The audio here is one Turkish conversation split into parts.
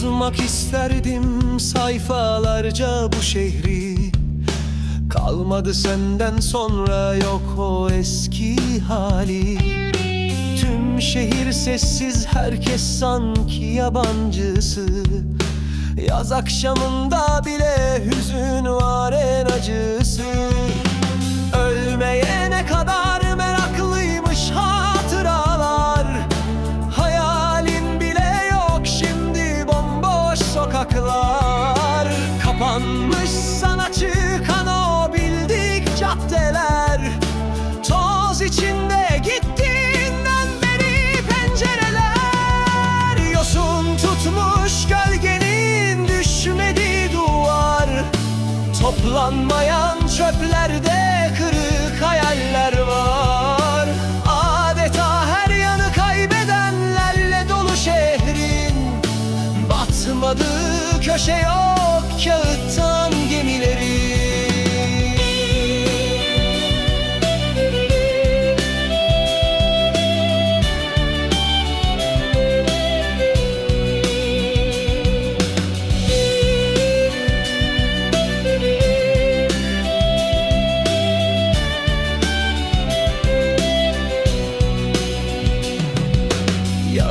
Yazmak isterdim sayfalarca bu şehri. Kalmadı senden sonra yok o eski hali. Tüm şehir sessiz herkes sanki yabancısı. Yaz akşamında bile hüzün var en acısı Toplanmayan çöplerde kırık hayaller var. Adeta her yanı kaybedenlerle dolu şehrin. Batmadığı köşe yok kağıttan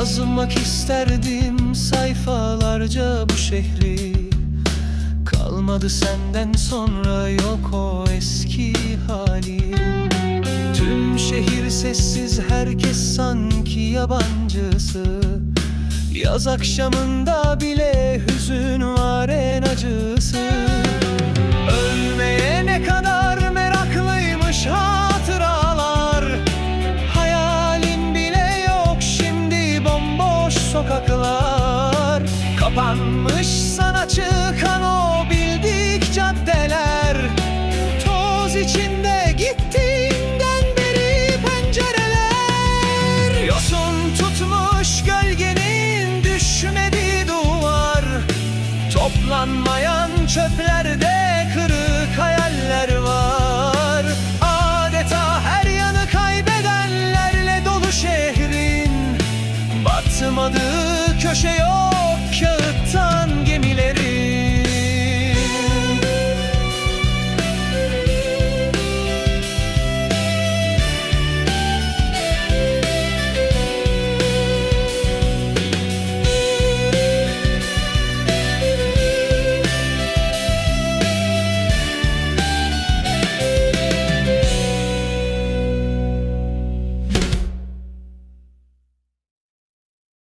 Yazmak isterdim sayfalarca bu şehri. Kalmadı senden sonra yok o eski hali. Tüm şehir sessiz herkes sanki yabancısı. Yaz akşamında bile hüzün var en acısı. Ölmeye Tıkanmış sana çıkan o bildik caddeler. Toz içinde gittiğinden beri pencereler. Yosun tutmuş gölgenin düşmediği duvar. Toplanmayan çöplerde kırık hayaller var. Adeta her yanı kaybedenlerle dolu şehrin. Batmadığı köşe yok.